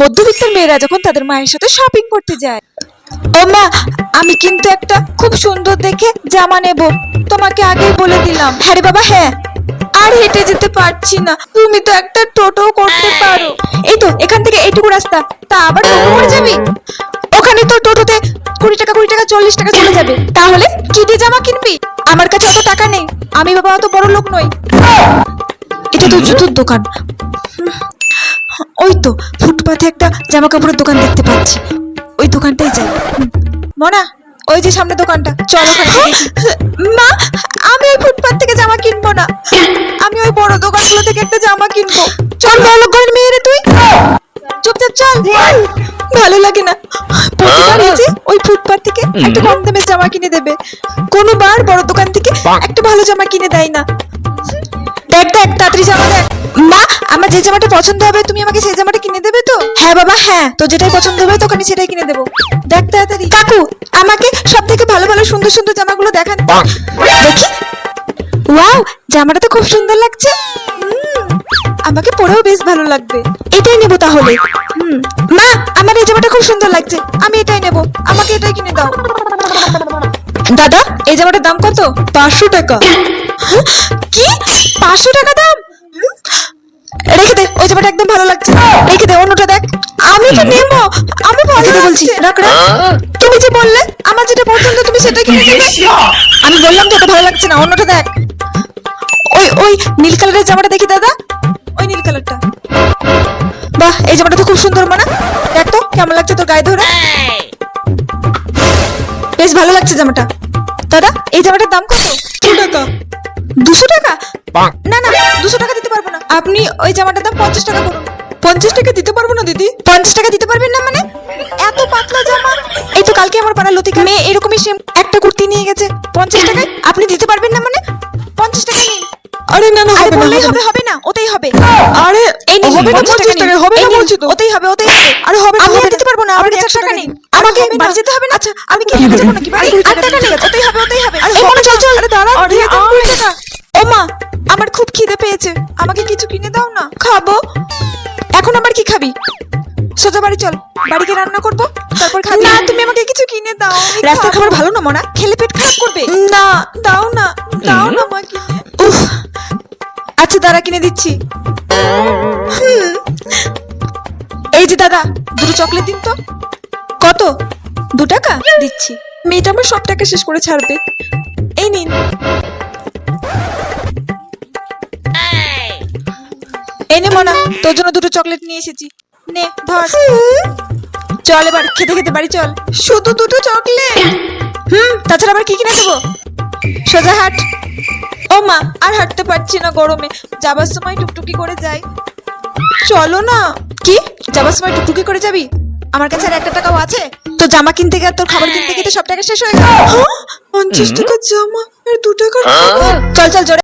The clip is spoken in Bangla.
মধ্যবিত্ত মেয়েরা যখন তাদের মায়ের সাথে শপিং করতে যায়, ও মা, আমি কিন্তু একটা খুব সুন্দর দেখে জামা নেব। তোমাকে আগেই বলে দিলাম। হ্যাঁ রে বাবা হ্যাঁ। আর হেঁটে যেতে পারছি না। তুমি তো একটা টোটো করতে পারো। এই তো, এখান থেকে এইটুকু রাস্তা। তা আবার টোটো করে যাবি? ওখানে তো টোটোতে কুড়ি টাকা কুড়ি টাকা, চল্লিশ টাকা চলে যাবে। তাহলে কি দিয়ে জামা কিনবি? আমার কাছে অত টাকা নেই। আমি বাবা অত বড় লোক নই। এটা তো জুতোর দোকান। ওই তো ফুটপাথে একটা জামা কাপড়ের দোকান দেখতে পাচ্ছি। ওই দোকানটাই যাই। মনা ওই যে সামনে দোকানটা। চল মা আমি ওই ফুটপাথ থেকে জামা কিনবো না। আমি ওই বড় দোকানগুলো থেকে একটা জামা কিনবো। চল ভালো করে ঘরের মেয়ে রে তুই। চুপচাপ চল। ভালো লাগে না। প্রতিবার এসে ওই ফুটপাথ থেকে একটা কম দামের জামা কিনে দেবে। কোনোবার বড় দোকান থেকে একটা ভালো জামা কিনে দেয় না। দেখ দেখ তাড়াতাড়ি জামা দেখ। আমার যে জামাটা পছন্দ হবে তুমি আমাকে সেই জামাটা কিনে দেবে তো? হ্যাঁ বাবা হ্যাঁ। তো যেটাই পছন্দ হবে তোকে আমি সেটাই কিনে দেবো। দেখ তাড়াতাড়ি। কাকু আমাকে সব থেকে ভালো ভালো সুন্দর সুন্দর জামাগুলো দেখান। দেখি। ওয়াও জামাটা তো খুব সুন্দর লাগছে। আমাকে পরেও বেশ ভালো লাগবে। এটাই নেব তাহলে। হুম, মা আমার এই জামাটা খুব সুন্দর লাগছে। আমি এটাই নেব। আমাকে এটাই কিনে দাও। দাদা এই জামাটার দাম কত? পাঁচশো টাকা। কি? পাঁচশো টাকা দাম? দে জামাটা একদম ভালো লাগছে রেখে দে অন্যটা দেখ। আমি তো নেব। আমি ভালো বলছি। রাখ রাখ। তুমি যে বললে আমার যেটা পছন্দ তুমি সেটা কিনে দেবে। আমি বললাম তো এটা ভালো লাগছে না অন্যটা দেখ। ওই ওই নীল কালারের জামাটা দেখি দাদা। ওই নীল কালারটা। বাহ এই জামাটা তো খুব সুন্দর মানা। দেখ তো কেমন লাগছে তোর গায়ে ধরে। বেশ ভালো লাগছে জামাটা। দাদা এই জামাটার দাম কত? দুশো টাকা। দুশো টাকা? আপনি ওই জামাটার দাম পঞ্চাশ টাকা করুন পঞ্চাশ টাকা দিতে পারব না দিদি? পঞ্চাশ টাকা দিতে পারবেন না মানে? এত পাতলা জামা। এই তো কালকে আমার পাড়ার লতিকা। মেয়ে এরকমই সেম একটা কুর্তি নিয়ে গেছে। পঞ্চাশ টাকায়? আপনি দিতে পারবেন না মানে? পঞ্চাশ টাকা নিন। আরে না না হবে না বললেই হবে হবে না ওতেই হবে। আরে এই নিন হবে না 50 পঞ্চাশ। টাকায় হবে না বলছি তো। ওতেই হবে ওতেই হবে। আরে হবে না, আমি দিতে পারব না আমার কাছে টাকা টাকা নেই। আমাকে বাড়ি যেতে হবে না। আচ্ছা আমি কি যাব হবে? নাকি বাড়ি আর টাকা নেই ওতেই হবে ওতেই হবে। আরে খিদে পেয়েছে। আমাকে কিছু কিনে দাও না। খাব। এখন আবার কি খাবি? সোজা বাড়ি চল। বাড়িতে রান্না করব তারপর খাবি। না তুমি আমাকে কিছু কিনে দাও রাস্তার খাবার ভালো না মনা? খেলে পেট খারাপ করবে? না দাও না দাও না কিনে। উফ। আচ্ছা দাঁড়া কিনে দিচ্ছি। এই যে দাদা দুটো চকলেট দিন তো। কত? দু টাকা? দিচ্ছি। মেয়েটা আমার সব টাকা শেষ করে ছাড়বে। এই নিন। চকলেট নিয়ে এসেছি। নে ধর। চল এবার খেতে খেতে বাড়ি চল। শুধু দুটো চকলেট হুম তাছাড়া আবার কি কিনে দেবো সোজা হাট। ও মা আর হাঁটতে পারছি না গরমে। যাবার সময় টুকটুকি করে যাই। চলো না। কি? যাবার সময় টুকটুকি করে যাবি? আমার কাছে আর একটা টাকাও আছে। তো জামা কিনতে গিয়ে আর তোর খাবার কিনতে গিয়ে তো সব টাকা শেষ হয়ে গেল। পঞ্চাশ টাকার জামা আর দু টাকার চল চল জোরে।